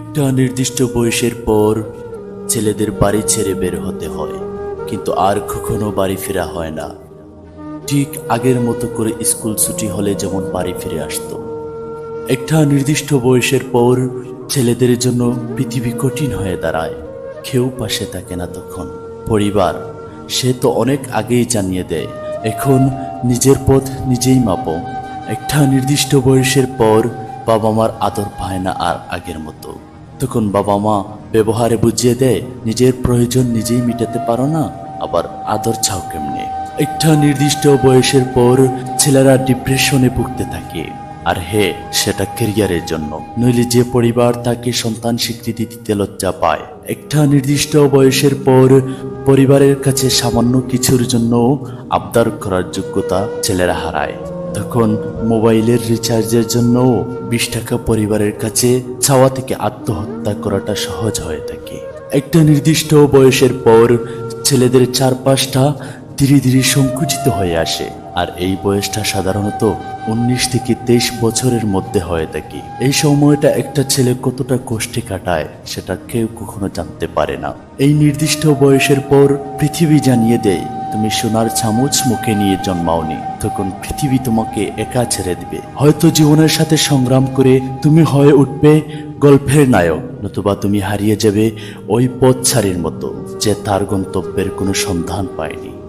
একটা নির্দিষ্ট বয়সের পর ছেলেদের বাড়ি ছেড়ে বের হতে হয়, কিন্তু আর কখনো বাড়ি ফেরা হয় না। ঠিক আগের মতো করে স্কুল ছুটি হলে যেমন বাড়ি ফিরে আসতো। একটা নির্দিষ্ট বয়সের পর ছেলেদের জন্য পৃথিবী কঠিন হয়ে দাঁড়ায়, কেউ পাশে থাকে না তখন। পরিবার, সে তো অনেক আগেই জানিয়ে দেয়, এখন নিজের পথ নিজেই মাপো। একটা নির্দিষ্ট বয়সের পর বাবা মার আদর পায় না আর আগের মতো। তখন বাবা মা ব্যবহারে বুঝিয়ে দেয়, নিজের প্রয়োজন নিজেই মিটাতে পারো না, আবার আদর চাও কেমনে? একটা নির্দিষ্ট বয়সের পর ছেলেরা ডিপ্রেশনে ভুগতে থাকে। আর হে, সেটা ক্যারিয়ারের জন্য। নইলে যে পরিবার তাকে সন্তান স্বীকৃতি দিতে লজ্জা পায়। একটা নির্দিষ্ট বয়সের পর পরিবারের কাছে সামান্য কিছুর জন্য আবদার করার যোগ্যতা ছেলেরা হারায়। তখন মোবাইলের রিচার্জের জন্য বিশ টাকা পরিবারের কাছে চাওয়া থেকে আত্মহত্যা করাটা সহজ হয়ে থাকে। একটা নির্দিষ্ট বয়সের পর ছেলেদের চারপাশটা ধীরে ধীরে সংকুচিত হয়ে আসে, আর এই বয়সটা সাধারণত উনিশ থেকে তেইশ বছরের মধ্যে হয়ে থাকে। এই সময়টা একটা ছেলে কতটা কষ্টে কাটায় সেটা কেউ কখনো জানতে পারে না। এই নির্দিষ্ট বয়সের পর পৃথিবী জানিয়ে দেয় তুমি সোনার চামচ মুখে নিয়ে জন্মাওনি। তখন পৃথিবী তোমাকে একা ছেড়ে দিবে। হয়তো জীবনের সাথে সংগ্রাম করে তুমি হয়ে উঠবে গল্পের নায়ক, নতুবা তুমি হারিয়ে যাবে ওই পথ ছাড়ির মতো, যে তার গন্তব্যের কোনো সন্ধান পায়নি।